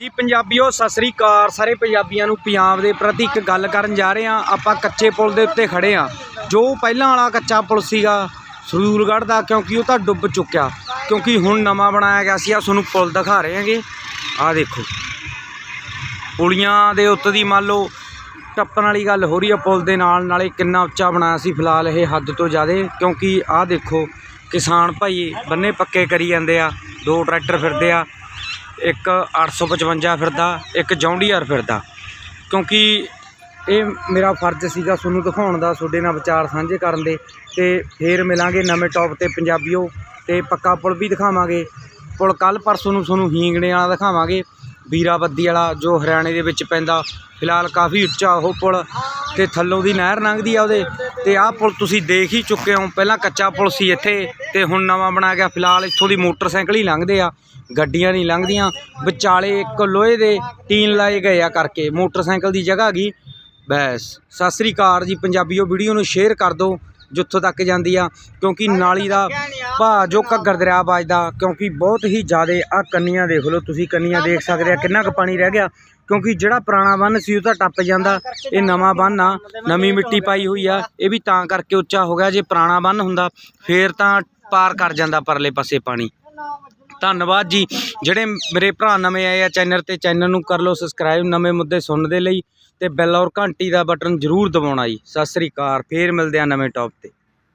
ਜੀ, ਪੰਜਾਬੀਓ, ਸਤਿ ਸ੍ਰੀ ਅਕਾਲ। ਸਾਰੇ ਪੰਜਾਬੀਆਂ ਨੂੰ ਪੰਜਾਬ ਦੇ ਪ੍ਰਤੀ ਇੱਕ ਗੱਲ ਕਰਨ ਜਾ ਰਹੇ ਹਾਂ। ਆਪਾਂ ਕੱਚੇ ਪੁਲ ਦੇ ਉੱਤੇ ਖੜੇ ਹਾਂ। ਜੋ ਪਹਿਲਾਂ ਵਾਲਾ ਕੱਚਾ ਪੁਲ ਸੀਗਾ ਸਰੂਲਗੜ੍ਹ ਦਾ, ਕਿਉਂਕਿ ਉਹ ਤਾਂ ਡੁੱਬ ਚੁੱਕਿਆ। ਕਿਉਂਕਿ ਹੁਣ ਨਵਾਂ ਬਣਾਇਆ ਗਿਆ ਸੀ। ਆ ਤੁਹਾਨੂੰ ਪੁਲ ਦਿਖਾ ਰਹੇ ਹਾਂਗੇ। ਆਹ ਦੇਖੋ। ਪੁਲੀਆਂ ਦੇ ਉੱਤੇ ਦੀ ਮੰਨ ਲਓ, ਟੱਪਣ ਵਾਲੀ ਗੱਲ ਹੋ ਰਹੀ ਆ। ਪੁਲ ਦੇ ਨਾਲ ਨਾਲੇ ਕਿੰਨਾ ਉੱਚਾ ਬਣਾਇਆ ਸੀ ਫਿਲਹਾਲ ਇਹ ਹੱਦ ਤੋਂ ਜ਼ਿਆਦਾ। ਕਿਉਂਕਿ ਆਹ ਦੇਖੋ, ਕਿਸਾਨ ਭਾਈ ਬੰਨੇ ਪੱਕੇ ਕਰੀ ਜਾਂਦੇ ਆ। ਦੋ ਟਰੈਕਟਰ ਫਿਰਦੇ ਆ। ਇੱਕ 855 ਫਿਰਦਾ, ਇੱਕ ਜੌਂਡੀਆਰ ਫਿਰਦਾ। ਕਿਉਂਕਿ ਇਹ ਮੇਰਾ ਫਰਜ਼ ਸੀਗਾ ਤੁਹਾਨੂੰ ਦਿਖਾਉਣ ਦਾ, ਤੁਹਾਡੇ ਨਾਲ ਵਿਚਾਰ ਸਾਂਝੇ ਕਰਨ ਦੇ ਤੇ ਫੇਰ ਮਿਲਾਂਗੇ ਨਵੇਂ ਟੌਪ ਤੇ ਪੰਜਾਬੀਓ ਤੇ ਪੱਕਾ ਪੁਲ ਵੀ ਦਿਖਾਵਾਂਗੇ। ਪੁਲ ਕੱਲ ਪਰਸੋਂ ਨੂੰ ਤੁਹਾਨੂੰ ਹੀਂਗਣੇ ਵਾਲਾ ਦਿਖਾਵਾਂਗੇ, ਵੀਰਾਬੱਦੀ ਵਾਲਾ ਜੋ ਹਰਿਆਣੇ ਦੇ ਵਿੱਚ ਪੈਂਦਾ। ਫਿਲਹਾਲ ਕਾਫੀ ਉੱਚਾ ਉਹ ਪੁਲ ਤੇ ਥੱਲੋਂ ਦੀ ਨਹਿਰ ਲੰਘਦੀ ਆ ਉਹਦੇ, ਤੇ ਆਹ ਪੁਲ ਤੁਸੀਂ ਦੇਖ ਹੀ ਚੁੱਕੇ ਹੋ, ਪਹਿਲਾਂ ਕੱਚਾ ਪੁਲ ਸੀ ਇੱਥੇ, ਤੇ ਹੁਣ ਨਵਾਂ ਬਣਾ ਗਿਆ। ਫਿਲਹਾਲ ਇੱਥੋਂ ਦੀ ਮੋਟਰਸਾਈਕਲ ਹੀ ਲੰਘਦੇ ਆ, ਗੱਡੀਆਂ ਨਹੀਂ ਲੰਘਦੀਆਂ, ਵਿਚਾਲੇ ਇੱਕ ਲੋਹੇ ਦੇ ਟੀਨ ਲਾਏ ਗਏ ਆ ਕਰਕੇ, ਮੋਟਰਸਾਈਕਲ ਦੀ ਜਗ੍ਹਾ ਗਈ। ਬੈਸ, ਸਤਿ ਸ੍ਰੀ ਅਕਾਲ ਜੀ, ਪੰਜਾਬੀਓ ਵੀਡੀਓ ਨੂੰ ਸ਼ੇਅਰ ਕਰ ਦਿਓ, ਜਿੱਥੋਂ ਤੱਕ ਜਾਂਦੀ ਆ, ਕਿਉਂਕਿ ਨਾਲੀ ਦਾ ਭਾਅ ਜੋ ਘੱਗਰ ਦਰਿਆ ਵੱਜਦਾ ਕਿਉਂਕਿ ਬਹੁਤ ਹੀ ਜ਼ਿਆਦਾ ਆ ਕੰਨੀਆਂ ਦੇਖ ਲਓ, ਤੁਸੀਂ ਕੰਨੀਆਂ ਦੇਖ ਸਕਦੇ ਆ, ਕਿੰਨਾ ਕੁ ਪਾਣੀ ਰਹਿ ਗਿਆ। ਕਿਉਂਕਿ ਜਿਹੜਾ ਪੁਰਾਣਾ ਬੰਨ ਸੀ, ਉਹ ਤਾਂ ਟੱਪ ਜਾਂਦਾ, ਇਹ ਨਵਾਂ ਬੰਨ ਆ, ਨਵੀਂ ਮਿੱਟੀ ਪਾਈ ਹੋਈ ਆ, ਇਹ ਵੀ ਤਾਂ ਕਰਕੇ ਉੱਚਾ ਹੋ ਗਿਆ, ਜੇ ਪੁਰਾਣਾ ਬੰਨ ਹੁੰਦਾ, ਫੇਰ ਤਾਂ ਪਾਰ ਕਰ ਜਾਂਦਾ ਪਰਲੇ ਪਾਸੇ ਪਾਣੀ। ਧੰਨਵਾਦ ਜੀ। ਜਿਹੜੇ ਮੇਰੇ ਭਰਾ ਨਵੇਂ ਆਏ ਆ ਚੈਨਲ ਤੇ, ਚੈਨਲ ਨੂੰ ਕਰ ਲਓ ਸਬਸਕ੍ਰਾਈਬ, ਨਵੇਂ ਮੁੱਦੇ ਸੁਣਨ ਦੇ ਲਈ, ਤੇ ਬੈਲ ਔਰ ਘੰਟੀ ਦਾ ਬਟਨ ਜ਼ਰੂਰ ਦਬਾਉਣਾ ਜੀ। ਸਤਿ ਸ੍ਰੀ ਅਕਾਲ, ਫੇਰ ਮਿਲਦੇ ਆ ਨਵੇਂ ਟੌਪ ਤੇ।